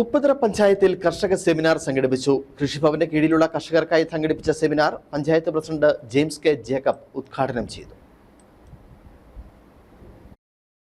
ഉപ്പുതറ പഞ്ചായത്തിൽ കർഷക സെമിനാർ സംഘടിപ്പിച്ചു. കൃഷിഭവന്റെ കീഴിലുള്ള കർഷകർക്കായി സംഘടിപ്പിച്ച seminar panchayat president James K. Jacob ഉദ്ഘാടനം ചെയ്തു.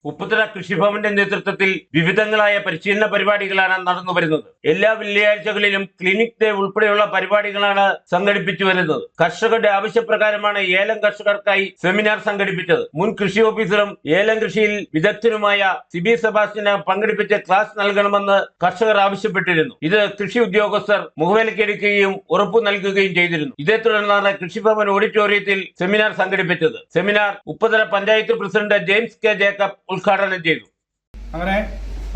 ഉപ്പുതറ കൃഷിഭവന്റെ നേതൃത്വത്തിൽ വിവിധങ്ങളായ പരിശീലന പരിപാടികളാണ് നടന്നു വരുന്നത്. എല്ലാ വെള്ളിയാഴ്ചകളിലും ക്ലിനിക് ഡേ ഉൾപ്പെടെയുള്ള പരിപാടികളാണ് സംഘടിപ്പിച്ചു വരുന്നത്. കർഷകരുടെ ആവശ്യപ്രകാരമാണ് ഏലം കർഷകർക്കായി സെമിനാർ സംഘടിപ്പിച്ചത്. മുൻ കൃഷി ഓഫീസറും ഏലം കൃഷിയിൽ വിദഗ്ധനുമായ സിബി സെബാസ്റ്റിന് പങ്കെടുപ്പിച്ച് ക്ലാസ് നൽകണമെന്ന് കർഷകർ ആവശ്യപ്പെട്ടിരുന്നു. ഇത് കൃഷി ഉദ്യോഗസ്ഥർ മുഖവിലക്കെടുക്കുകയും ഉറപ്പു നൽകുകയും ചെയ്തിരുന്നു. ഇതേ തുടർന്നാണ് കൃഷിഭവൻ ഓഡിറ്റോറിയത്തിൽ സെമിനാർ സംഘടിപ്പിച്ചത്. Seminar Upputhara panchayat president James K Jacob ഉദ്ഘാടനം ചെയ്തു. അങ്ങനെ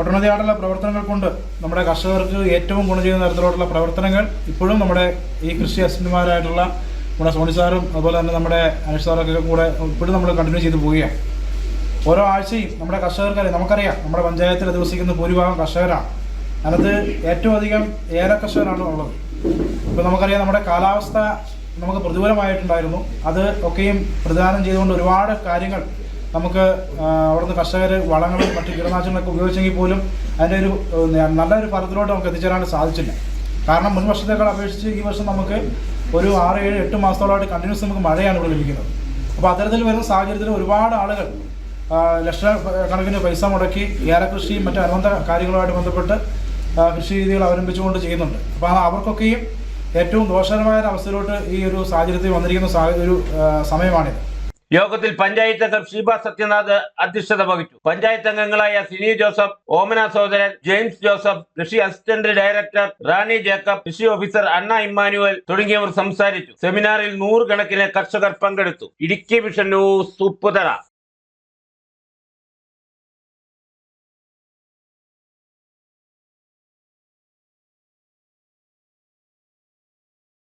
ഒട്ടനവധിയായിട്ടുള്ള പ്രവർത്തനങ്ങൾ കൊണ്ട് നമ്മുടെ കർഷകർക്ക് ഏറ്റവും ഗുണം ചെയ്യുന്ന തരത്തിലുള്ള പ്രവർത്തനങ്ങൾ ഇപ്പോഴും നമ്മുടെ ഈ കൃഷി അസിസ്റ്റന്റുമാരായിട്ടുള്ള നമ്മുടെ സോണി സാറും അതുപോലെ തന്നെ നമ്മുടെ അനീഷ് സാറൊക്കെ കൂടെ ഇപ്പോഴും നമ്മൾ കണ്ടിന്യൂ ചെയ്ത് പോവുകയാണ്. ഓരോ ആഴ്ചയും നമ്മുടെ കർഷകർക്കറിയാം നമുക്കറിയാം നമ്മുടെ പഞ്ചായത്തിൽ അധിവസിക്കുന്ന ഭൂരിഭാഗം കർഷകരാണ്. അതിനകത്ത് ഏറ്റവും അധികം ഏല കർഷകരാണ് ഉള്ളത്. ഇപ്പോൾ നമുക്കറിയാം നമ്മുടെ കാലാവസ്ഥ നമുക്ക് പ്രതികൂലമായിട്ടുണ്ടായിരുന്നു. അത് ഒക്കെയും പ്രതിദാനം ചെയ്തുകൊണ്ട് ഒരുപാട് കാര്യങ്ങൾ നമുക്ക് അവിടുന്ന് കർഷകർ വളങ്ങളും മറ്റു കീടനാശിനികളൊക്കെ ഉപയോഗിച്ചെങ്കിൽ പോലും അതിന്റെ ഒരു നല്ലൊരു ഫലത്തിലോട്ട് നമുക്ക് എത്തിച്ചേരാൻ സാധിച്ചില്ല. കാരണം മുൻ വർഷത്തേക്കാൾ അപേക്ഷിച്ച് ഈ വർഷം നമുക്ക് ഒരു ആറ് ഏഴ് എട്ട് മാസത്തോളമായിട്ട് കണ്ടിന്യൂസ് നമുക്ക് മഴയാണ് ഇവിടെ ലഭിക്കുന്നത്. അപ്പോൾ അത്തരത്തിൽ വരുന്ന സാഹചര്യത്തിൽ ഒരുപാട് ആളുകൾ ലക്ഷക്കണക്കിന് പൈസ മുടക്കി ഏലകൃഷിയും മറ്റു അനുബന്ധ കാര്യങ്ങളുമായിട്ട് ബന്ധപ്പെട്ട് കൃഷി രീതികൾ അവലംബിച്ചുകൊണ്ട് ചെയ്യുന്നുണ്ട്. അപ്പോൾ അവർക്കൊക്കെയും ഏറ്റവും ദോഷകരമായ ഒരു അവസ്ഥയിലോട്ട് ഈ ഒരു സാഹചര്യത്തിൽ വന്നിരിക്കുന്ന ഒരു സമയമാണിത്. യോഗത്തിൽ പഞ്ചായത്ത് അംഗം ഷീബ സത്യനാഥ് അധ്യക്ഷത വഹിച്ചു. പഞ്ചായത്ത് അംഗങ്ങളായ സിനി ജോസഫ് ഓമന സഹോദരൻ ജെയിംസ് ജോസഫ് കൃഷി അസിസ്റ്റന്റ് ഡയറക്ടർ റാണി ജേക്കബ് കൃഷി ഓഫീസർ അണ്ണ ഇമ്മാനുവൽ തുടങ്ങിയവർ സംസാരിച്ചു. സെമിനാറിൽ നൂറുകണക്കിന് കർഷകർ പങ്കെടുത്തു. Idukki vision news Upputhara.